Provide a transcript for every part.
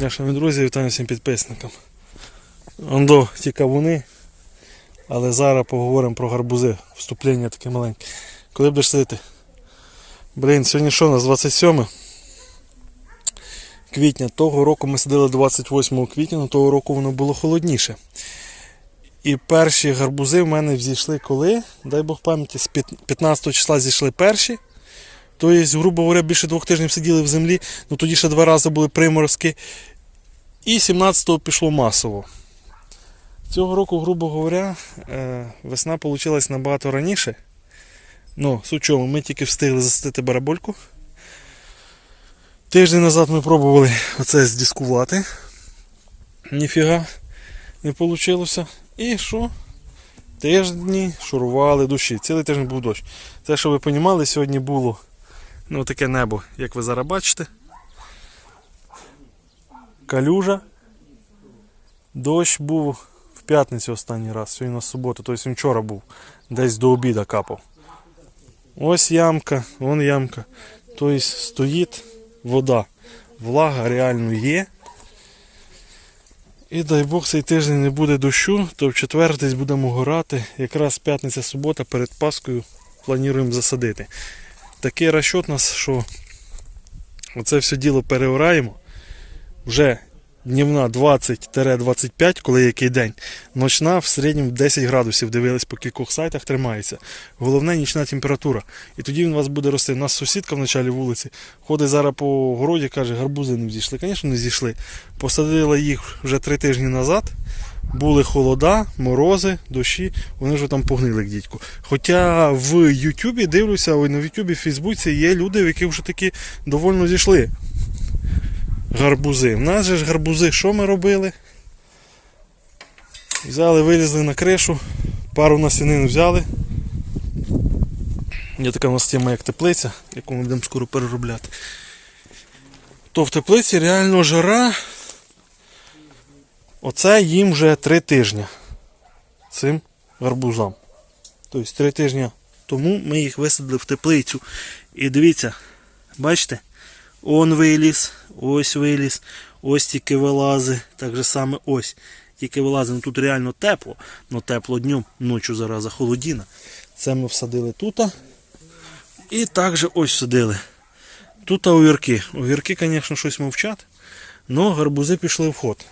Шановні друзі, вітаю всім підписникам. Ондо ті кавуни. Але зараз поговоримо про гарбузи. Вступлення таке маленьке. Коли будеш сидіти? Блін, сьогодні що у нас 27 квітня. Того року ми сидили 28 квітня, але того року воно було холодніше. І перші гарбузи в мене взійшли коли? Дай Бог пам'яті, з 15 числа зійшли перші. Тобто, грубо говоря, більше двох тижнів сиділи в землі, ну тоді ще два рази були приморозки. І 17-го пішло масово. Цього року, грубо говоря, е, весна вийшла набагато раніше. Ну, суть чому, ми тільки встигли засадити барабольку. Тиждень назад ми пробували оце здіскувати. Ніфіга не вийшло. І що? Тижні шурували душі. Цілий тиждень був дощ. Це, щоб ви розуміли, сьогодні було ну, таке небо, як ви зараз бачите. Калюжа. Дощ був в п'ятницю останній раз, сьогодні на суботу, тобто він вчора був, десь до обіда капав. Ось ямка, вон ямка. Тобто стоїть вода. Влага реально є. І дай Бог цей тиждень не буде дощу, то в четвер десь будемо горати. Якраз п'ятниця субота перед Паскою плануємо засадити. Такий розчет нас, що оце все діло переораємо. Вже днівна 20-25, коли який день. Ночна в середньому 10 градусів, дивились по кількох сайтах, тримається. Головне нічна температура. І тоді він у вас буде рости. У нас сусідка в началі вулиці ходить зараз по городі, каже, гарбузи не взійшли. Звісно, не зійшли. Посадила їх вже три тижні назад. Були холода, морози, дощі, вони вже там погнили як дідько. Хоча в Ютубі дивлюся, ой, на Ютубі, в Фейсбуці є люди, в які вже такі довольно зійшли гарбузи. У нас же ж гарбузи, що ми робили? Взяли, вилізли на кришу, пару насінин взяли. Є така у нас тема як теплиця, яку ми будемо скоро переробляти. То в теплиці реально жара. Оце їм вже три тижні цим гарбузам. Тобто три тижні тому ми їх висадили в теплицю. І дивіться, бачите? Он виліз, ось виліз, ось тільки вилази. Так же саме ось. Тільки вилази. Ну тут реально тепло, але тепло днем, ночі зараза холодіна. Це ми всадили тут. І також ось всадили. Тут огірки. Огірки, звісно, щось мовчать. але гарбузи пішли в ход.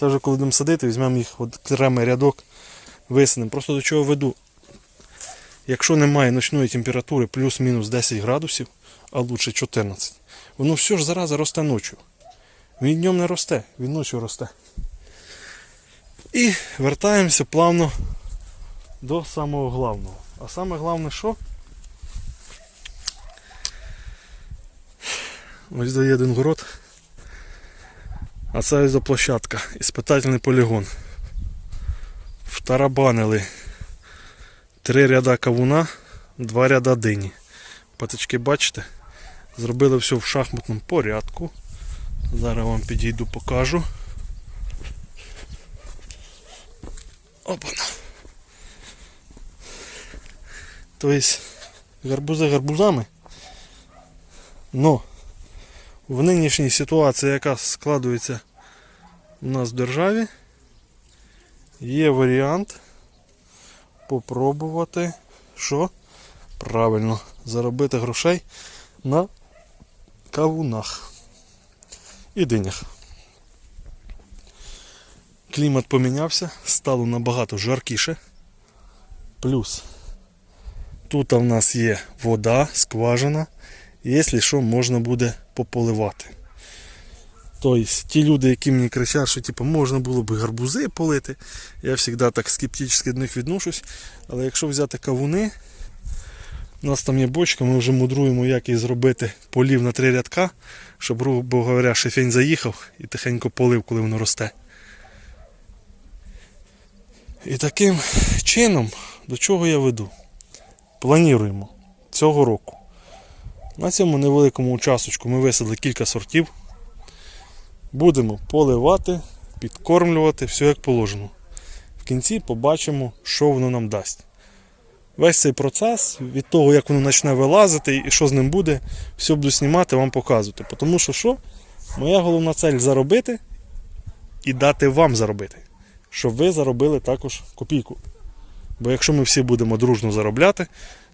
Це вже коли будемо садити, візьмемо їх окремий рядок, висадимо. Просто до чого веду. Якщо немає ночної температури плюс-мінус 10 градусів, а лучше 14, воно все ж зараза росте ночі. Він днем не росте, він ночі росте. І вертаємося плавно до самого головного. А саме головне що? Ось дає один город. А це за. Іспитательний полігон. Втарабанили три ряда кавуна, два ряда дині. Патички бачите? Зробили все в шахматному порядку. Зараз вам підійду покажу. Опана. Тобто гарбузи гарбузами. Но в нинішній ситуації, яка складується у нас в державі, є варіант попробувати, що правильно заробити грошей на кавунах і динях. Клімат помінявся, стало набагато жаркіше. Плюс тут в нас є вода, скважина. Якщо що, можна буде пополивати. Тобто, ті люди, які мені кричать, що типу, можна було б гарбузи полити, я завжди так скептично до них відношусь. Але якщо взяти кавуни, у нас там є бочка, ми вже мудруємо, як її зробити полів на три рядка, щоб, грубо говоря, шифень заїхав і тихенько полив, коли воно росте. І таким чином, до чого я веду? Плануємо цього року. На цьому невеликому участочку ми висадили кілька сортів. Будемо поливати, підкормлювати, все як положено. В кінці побачимо, що воно нам дасть. Весь цей процес від того, як воно почне вилазити і що з ним буде, все буду знімати, вам показувати. Тому що що? Моя головна цель заробити і дати вам заробити. Щоб ви заробили також копійку. Бо якщо ми всі будемо дружно заробляти,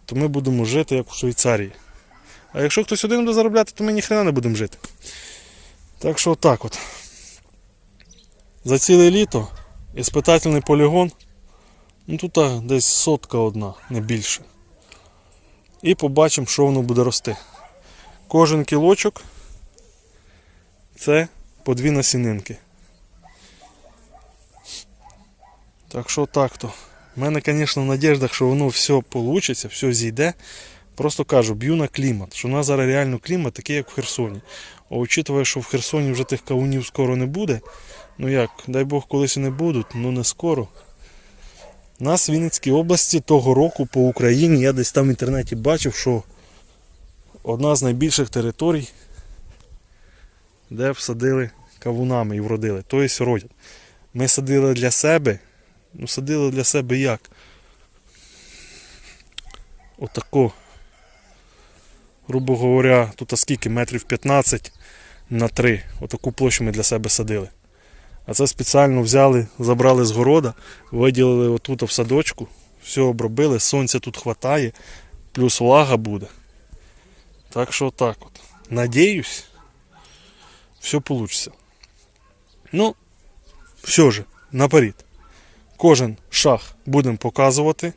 то ми будемо жити як в Швейцарії. А якщо хтось один буде заробляти, то ми ніхрена не будемо жити. Так що так от. За ціле літо іспитательний полігон. Ну тут десь сотка одна, не більше. І побачимо, що воно буде рости. Кожен кілочок це по дві насінинки. Так що так то. У мене, звісно, в надіждах, що воно все вийде, все зійде. Просто кажу, б'ю на клімат, що у нас зараз реально клімат такий, як в Херсоні. А учитывая, що в Херсоні вже тих кавунів скоро не буде. Ну як, дай Бог колись і не будуть, ну не скоро. У нас в Вінницькій області того року по Україні я десь там в інтернеті бачив, що одна з найбільших територій, де всадили кавунами і вродили. Тобто родять. Ми садили для себе. Ну, садили для себе як? Отако. Грубо говоря, тут скільки? Метрів 15 на 3. Отаку площу ми для себе садили. А це спеціально взяли, забрали з города, виділили отут в садочку, все обробили, сонця тут хватає, плюс влага буде. Так що так от. Надіюсь, все вийде. Ну, все же, наперед. Кожен шаг будемо показувати.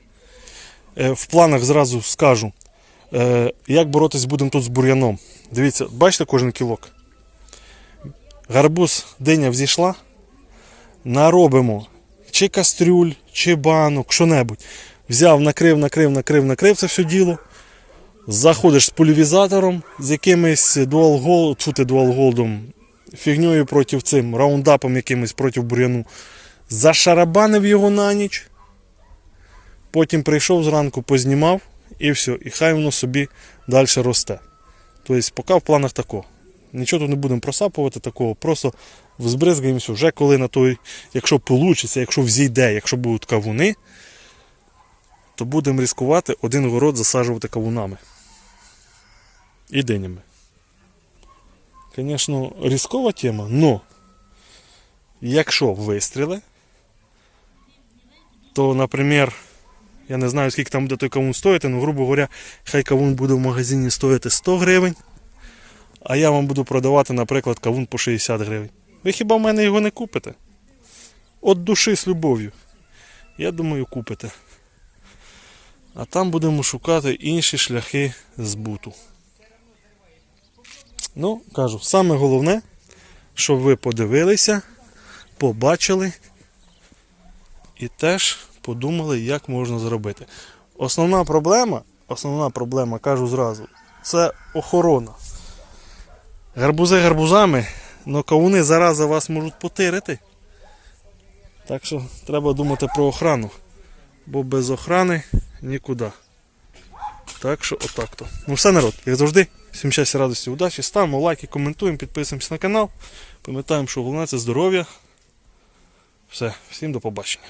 Е, В планах зразу скажу, як боротись будемо тут з бур'яном. Дивіться, бачите кожен кілок. Гарбуз диня взійшла. Наробимо чи кастрюль, чи банок, що-небудь. Взяв, накрив, накрив, накрив, накрив це все діло. Заходиш з пульвізатором, з якимось дуал гол, чути дуал голдом, фігньою проти цим, раундапом якимось проти бур'яну. Зашарабанив його на ніч. Потім прийшов зранку, познімав і все. І хай воно собі далі росте. Тобто, поки в планах такого. Нічого тут не будемо просапувати такого, просто взбризгаємося вже коли на той, якщо вийде, якщо взійде, якщо будуть кавуни, то будемо ризикувати один город засаджувати кавунами. І динями. Звісно, різкова тема, але якщо вистріли, то, наприклад, я не знаю, скільки там буде той кавун стоїти, але, грубо говоря, хай кавун буде в магазині стоїти 100 гривень, а я вам буду продавати, наприклад, кавун по 60 гривень. Ви хіба в мене його не купите? От душі з любов'ю. Я думаю, купите. А там будемо шукати інші шляхи збуту. Ну, кажу, саме головне, щоб ви подивилися, побачили і теж подумали, як можна зробити. Основна проблема, основна проблема, кажу зразу, це охорона. Гарбузи гарбузами, але кавуни зараза вас можуть потирити. Так що треба думати про охрану. Бо без охрани нікуди. Так що отак то. Ну все народ, як завжди, всім щастя, радості, удачі. Ставимо лайки, коментуємо, підписуємося на канал. Пам'ятаємо, що головне це здоров'я. Все, всім до побачення.